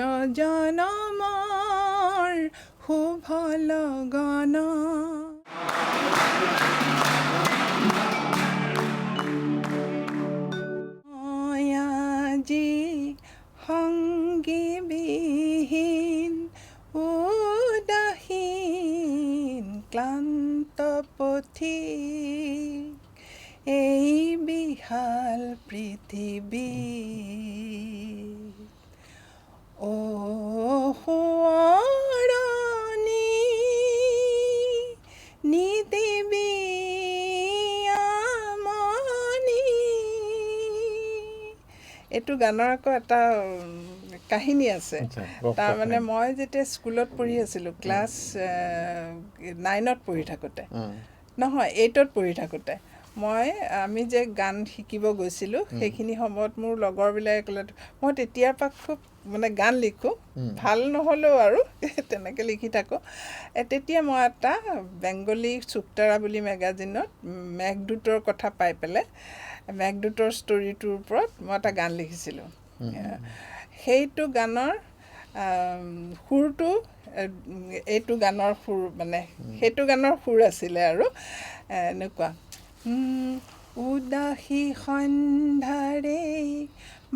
সারা জানামার হো ভালা বিহীন উদাহীন ক্লান্ত পথিক। এই বিশাল পৃথিৱী এইটো গানৰ আকৌ এটা কাহিনী আছে। তাৰমানে। মই যেতিয়া স্কুলত পঢ়ি আছিলোঁ ক্লাছ নাইনত পঢ়ি থাকোঁতে। নহয় এইটত পঢ়ি থাকোঁতে। মই আমি যে গান শিকিব গৈছিলোঁ সেইখিনি সময়ত মোৰ লগৰবিলাকে ক'লে মই তেতিয়াৰ পৰা খুব মানে গান লিখোঁ। ভাল নহ'লেও আৰু তেনেকৈ লিখি থাকোঁ। তেতিয়া মই এটা বেংগলী চুক্তাৰা বুলি মেগাজিনত মেঘদূতৰ কথা পাই পেলাই মেঘদূতৰ ষ্টৰিটোৰ ওপৰত মই এটা গান লিখিছিলোঁ। সেইটো গানৰ সুৰটো এইটো গানৰ সুৰ মানে সেইটো গানৰ সুৰ আছিলে আৰু এনেকুৱা। উদাসী সন্ধ্যাৰে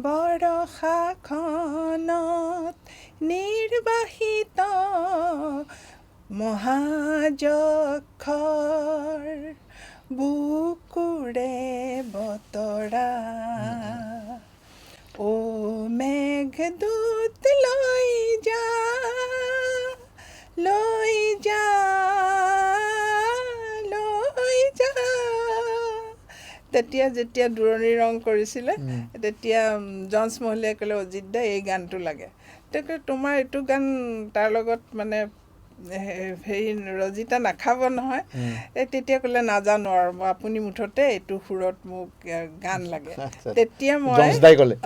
বৰষাখনত নিৰ্বাসিত মহাযক্ষৰ বুকুৰে বতৰা অ মেঘদূত লৈ যা লৈ যা লৈ যা। তেতিয়া যেতিয়া দূৰণি ৰং কৰিছিলে তেতিয়া জন্স মহলীয়াই ক'লে অজিত দা এই গানটো লাগে। তেতিয়া তোমাৰ এইটো গান তাৰ লগত মানে হেৰি ৰজিতা নাখাব নহয়। এই তেতিয়া ক'লে নাজানো আৰু আপুনি মুঠতে এইটো সুৰত মোক গান লাগে। তেতিয়া মই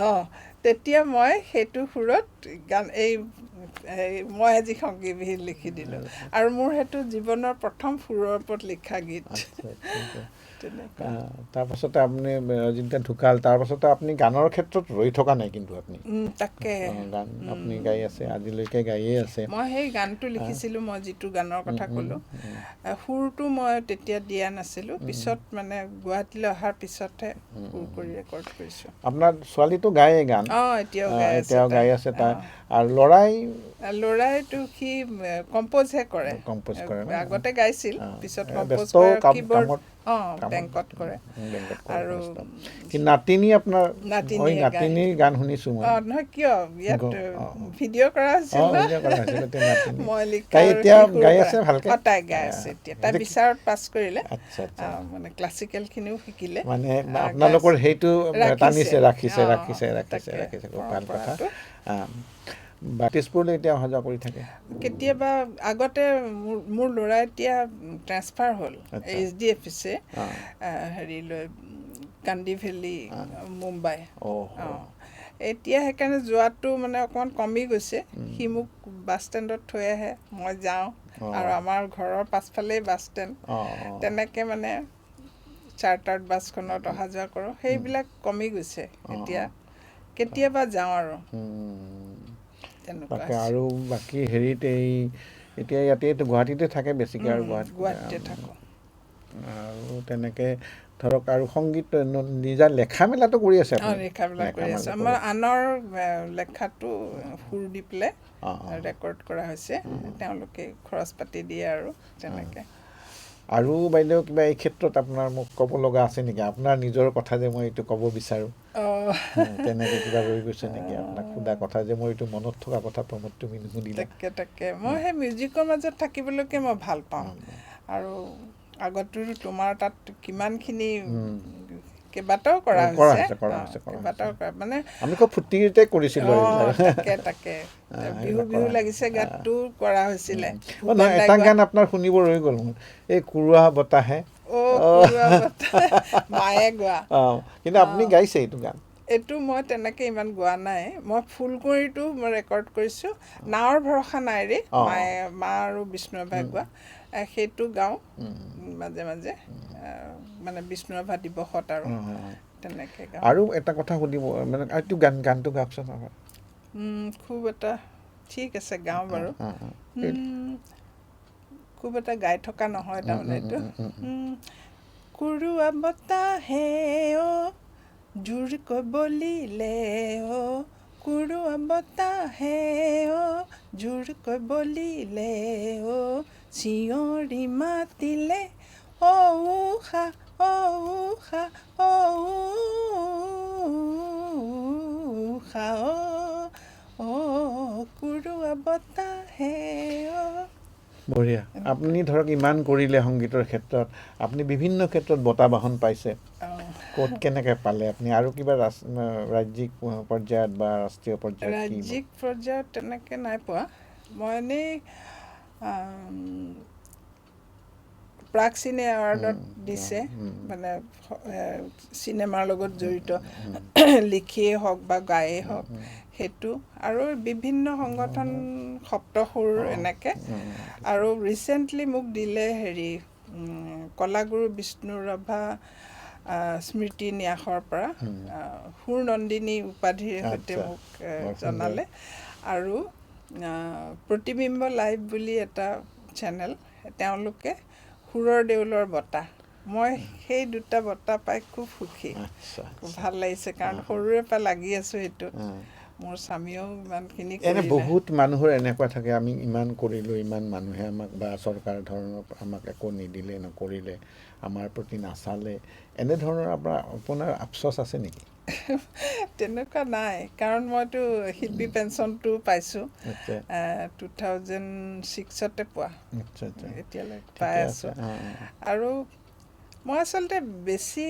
অঁ তেতিয়া মই সেইটো সুৰত গান এই মই আজি সংগীবিহীন লিখি দিলোঁ। আৰু মোৰ সেইটো জীৱনৰ প্ৰথম সুৰৰ ওপৰত লিখা গীত। তাৰপাছতে আপুনি যেতিয়া ঢুকাল তাৰপাছতে আপুনি গানৰ ক্ষেত্ৰত ৰৈ থকা নাই কিন্তু আপুনি। তাকে। গান আপুনি গাই আছে আজিলৈকে গাইয়ে আছে। মই সেই গানটো লিখিছিলোঁ মই যিটো গানৰ কথা ক'লোঁ। সুৰটো মই তেতিয়া দিয়া নাছিলোঁ পিছত মানে গুৱাহাটীলৈ অহাৰ পিছতহে সুৰ কৰি ৰেকৰ্ড কৰিছোঁ। আপোনাৰ ছোৱালীটো গায়ে গান? অঁ এতিয়াও গাই এতিয়াও গাই আছে তাই। আৰু ল'ৰাই? ল'ৰাইটো সি কম্প'জহে কৰে। Compose কৰে আগতে গাইছিল পিছত কম্প'জ কৰে আৰু নাতিনী আপোনাৰ নাতিনী গান। শুনিছোঁ মই। নহয় কিয়? ইয়াত ভিডিঅ' কৰা আছিল মই তাই গাই আছে এতিয়া। তাই বিচাৰত পাছ কৰিলে। আচ্ছা, আচ্ছা। মানে ক্লাছিকেলখিনিও শিকিলে। মানে আপোনালোকৰ সেইটো টানিছে ৰাখিছে। ৰাখিছে ৰাখিছে ৰাখিছে খুব ভালো কথা। তেজপুৰলৈ এতিয়া অহা যোৱা কৰি থাকে? কেতিয়াবা আগতে মোৰ মোৰ ল'ৰা এতিয়া ট্ৰেন্সফাৰ হ'ল। এইচ ডি অফিচে অঁ। হেৰিলৈ কান্দি ভেলি মুম্বাই। এতিয়া সেইকাৰণে যোৱাটো মানে অকণমান কমি গৈছে। সি মোক বাছ ষ্টেণ্ডত থৈ আহে মই যাওঁ। আৰু আমাৰ ঘৰৰ পাছফালেই বাছ ষ্টেণ্ড। তেনেকৈ মানে চাৰ্টাৰ্ড বাছখনত অহা যোৱা কৰোঁ। সেইবিলাক কমি গৈছে এতিয়া। কেতিয়াবা যাওঁ আৰু। হৈছে। আৰু বাকী হেৰিত এই এতিয়া ইয়াতে গুৱাহাটীতে থাকে বেছিকৈ আৰু গুৱাহাটীতে থাকোঁ। আৰু তেনেকৈ ধৰক আৰু সংগীত নিজা লেখা মেলাটো কৰি আছে অঁ মেলা কৰি আছে। আমাৰ আনৰ লেখাটো সুৰ দি পেলাই। ৰেকৰ্ড কৰা হৈছে। তেওঁলোকে খৰচ পাতি দিয়ে আৰু তেনেকৈ। আৰু বাইদেউ কিবা এই ক্ষেত্ৰত আপোনাৰ মোক ক'ব লগা আছে নেকি? আপোনাৰ নিজৰ কথা যে মই এইটো ক'ব বিচাৰোঁ। তেনেকৈ কিবা ৰৈ গৈছে নেকি? আপোনাক সোধা কথা যে মোৰ এইটো মনত থকা কথা প্ৰমোদ তুমি নুসুধিলা তাকে তাকে। মই সেই মিউজিকৰ মাজত থাকিবলৈকে মই ভাল পাওঁ। আৰু আগতো তোমাৰ তাত কিমানখিনি কেইবাটাও কৰা হৈছে। কেইবাটাও কৰা। মানে আমি খুব ফূৰ্তিতে কৰিছিলোঁ। তাকে তাকে। বিহু বিহু লাগিছে গানটো কৰা হৈছিলে। এটা গান আপোনাৰ শুনিব ৰৈ গ'ল এই কুৰুৱা বতাহে। মায়ে গোৱা। কিন্তু আপুনি গাইছে এইটো গান? এইটো মই তেনেকৈ ইমান গোৱা নাই। মই ফুলকুঁৱৰীটো মই ৰেকৰ্ড কৰিছোঁ। নাৱৰ ভৰসা নাই ৰে। মায়ে মা আৰু বিষ্ণুৰাভাই গোৱা। সেইটো গাওঁ মাজে মাজে মানে বিষ্ণুৰাভা দিৱসত আৰু। তেনেকৈ গাওঁ। আৰু এটা কথা সুধিব মানে এইটো গান গানটো গাওকচোন আমাৰ। খুব এটা ঠিক আছে গাওঁ বাৰু। খুব এটা গাই থকা নহয় তাৰমানে এইটো। কুৰুৱা বতাহে অ' জোৰকৈ বলিলে অ' কুৰুৱা বতাহে অ' জোৰকৈ বলিলে অ' চিঞৰি মাতিলে অ' উষা অ' উষা অ' উষা অ' অ' কুৰুৱা বতাহে অ' বঢ়িয়া। আপুনি ধৰক ইমান কৰিলে সংগীতৰ ক্ষেত্ৰত আপুনি বিভিন্ন ক্ষেত্ৰত বঁটা বাহন পাইছে। ক'ত কেনেকৈ পালে আপুনি? আৰু কিবা ৰাজ- ৰাজ্যিক পৰ্যায়ত বা ৰাষ্ট্ৰীয় পৰ্যায়ত ৰাজ্যিক পৰ্যায়ত তেনেকৈ নাই পোৱা। মই এনেই প্ৰাগ চিনে এৱাৰ্ডত দিছে। মানে চিনেমাৰ লগত জড়িত। লিখিয়েই হওক বা গায়েই হওক সেইটো। আৰু বিভিন্ন সংগঠন সপ্তসুৰ এনেকৈ। আৰু ৰিচেণ্টলি মোক দিলে হেৰি কলাগুৰু বিষ্ণু ৰাভা স্মৃতি ন্যাসৰ পৰা সুৰনন্দিনী উপাধিৰ সৈতে মোক। জনালে। আৰু প্ৰতিবিম্ব লাইভ বুলি এটা চেনেল তেওঁলোকে সুৰৰ দেউলৰ বঁটা। মই সেই দুটা বঁটা পাই খুব সুখী। ভাল লাগিছে কাৰণ সৰুৰে পৰা লাগি আছোঁ সেইটো। অঁ। মোৰ স্বামীয়েও ইমানখিনি এনে বহুত মানুহৰ এনেকুৱা থাকে আমি ইমান কৰিলোঁ ইমান মানুহে আমাক বা চৰকাৰ ধৰণৰ আমাক একো নিদিলে নকৰিলে আমাৰ প্ৰতি নাচালে এনেধৰণৰ আপোনাৰ আপোনাৰ আফচোচ আছে নেকি? তেনেকুৱা নাই কাৰণ মইতো শিল্পী পেঞ্চনটো পাইছোঁ টু থাউজেণ্ড ছিক্সতে পোৱা। এতিয়ালৈ পাই আছে। আৰু মই আচলতে বেছি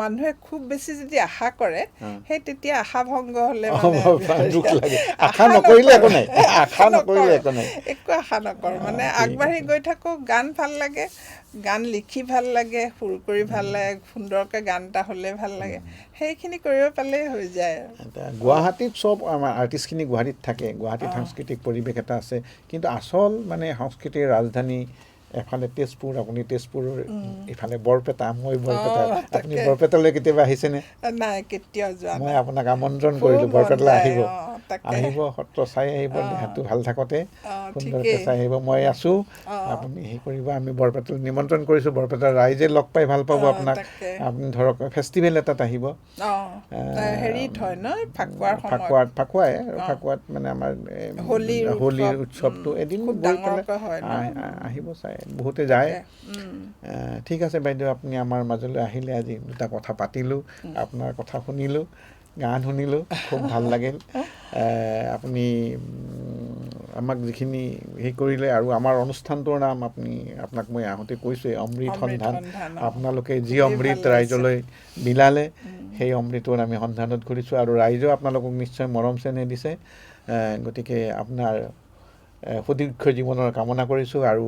মানুহে খুব বেছি যদি আশা কৰে সেই তেতিয়া আশা ভংগ হ'লে আশা নকৰিলে একো নাই। আশা নকৰিলে একো নাই। একো আশা নকৰোঁ। মানে আগবাঢ়ি গৈ থাকোঁ গান ভালো লাগে। গান লিখি ভালো লাগে সুৰ কৰি ভালো লাগে সুন্দৰকৈ গান এটা হ'লে ভালো লাগে। সেইখিনি কৰিব পালেই হৈ যায়। গুৱাহাটীত চব আমাৰ আৰ্টিষ্টখিনি গুৱাহাটীত থাকে। গুৱাহাটীত সাংস্কৃতিক পৰিৱেশ এটা আছে। কিন্তু আচল মানে সংস্কৃতিৰ ৰাজধানী এফালে তেজপুৰ আপুনি তেজপুৰৰ ইফালে বৰপেটা মই বৰপেটা। আপুনি বৰপেটালৈ কেতিয়াবা আহিছেনে? নাই কেতিয়াও যোৱা মই আপোনাক আমন্ত্ৰণ কৰিলোঁ বৰপেটালৈ আহিব। আহিব সত্ৰ চাই আহিব দেহাটো ভালো থাকোঁতে সুন্দৰকৈ চাই আহিব। মই আছোঁ আপুনি হেৰি কৰিব আমি বৰপেটালৈ নিমন্ত্ৰণ কৰিছোঁ। বৰপেটাৰ ৰাইজে লগ পাই ভালো পাব আপোনাক। আপুনি ধৰক ফেষ্টিভেল এটাত আহিব। হেৰিত হয় ন ফাকুৱাৰ ফাকুৱাত ফাকুৱাই ফাকুৱাত মানে আমাৰ হোলীৰ হোলীৰ উৎসৱটো এদিন গৈ পেলাই আহিব চাই। বহুতে যায়। ঠিক আছে বাইদেউ আপুনি আমাৰ মাজলৈ আহিলে আজি দুটা কথা পাতিলোঁ আপোনাৰ কথা শুনিলোঁ গান শুনিলোঁ খুব ভালো লাগিল। আপুনি আমাক যিখিনি হেৰি কৰিলে আৰু আমাৰ অনুষ্ঠানটোৰ নাম আপুনি আপোনাক মই আহোঁতে কৈছোঁৱেই অমৃত সন্ধান। আপোনালোকে যি অমৃত ৰাইজলৈ বিলালে সেই অমৃতৰ আমি সন্ধানত ঘূৰিছোঁ আৰু ৰাইজেও আপোনালোকক নিশ্চয় মৰম চেনেহ দিছে। গতিকে আপোনাৰ সুদীৰ্ঘ জীৱনৰ কামনা কৰিছোঁ আৰু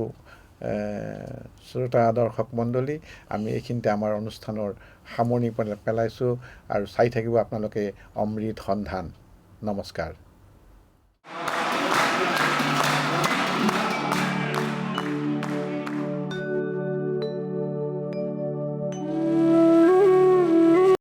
শ্ৰোতা দৰ্শক মণ্ডলী আমি এইখিনিতে আমাৰ অনুষ্ঠানৰ সামৰণি পেলা- পেলাইছোঁ আৰু চাই থাকিব আপোনালোকে অমৃত সন্ধান। নমস্কাৰ।